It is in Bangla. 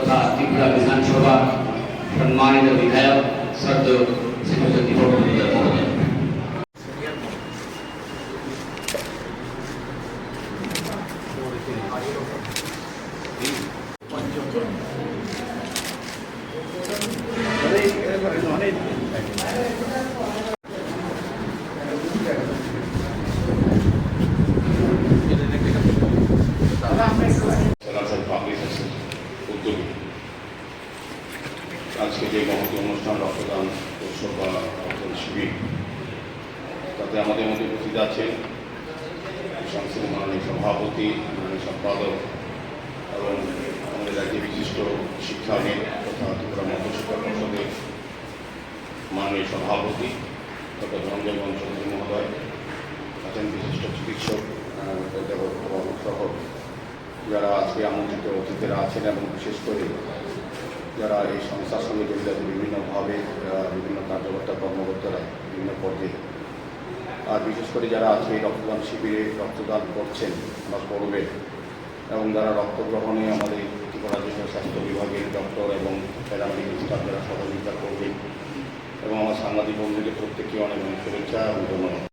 তথা ত্রিপুরা বিধানসভা সম্মানিত বিধায়ক সদ্য শ্রীমন্ত দীপক মহোদয় Thank you. আজকে যে মহতি অনুষ্ঠান, রক্তদান উৎসব বা রক্তদান শিবির, তাতে আমাদের মধ্যে উপস্থিত আছেন সংসদ মাননীয় সভাপতি, মাননীয় সম্পাদক এবং আমাদের রাজ্যের বিশিষ্ট শিক্ষাবিদ তথা ত্রিপুরা মধ্যশিক্ষা পর্ষদের মাননীয় সভাপতি ডক্টর ধনঞ্জয় চৌধুরী মহোদয়, আছেন বিশিষ্ট চিকিৎসক সহ যারা আজকে আমন্ত্রিত অতিথিরা আছেন এবং বিশেষ করে যারা এই সংস্থার সঙ্গে জড়িত আছে, বিভিন্নভাবে বিভিন্ন কার্যকর্তা, কর্মকর্তারা বিভিন্ন পর্যায়ে। আর বিশেষ করে যারা আজকে এই রক্তদান শিবিরে রক্তদান করছেন বা করবে এবং যারা রক্ত গ্রহণে আমাদের ত্রিপুরা রাজ্য স্বাস্থ্য বিভাগের ডক্টর এবং প্যারামেডিক্যাল স্টাফ যারা সহযোগিতা করবেন এবং আমার সাংবাদিক বন্ধুদের প্রত্যেককে অনেক অনেক শুভেচ্ছা এবং ধন্যবাদ।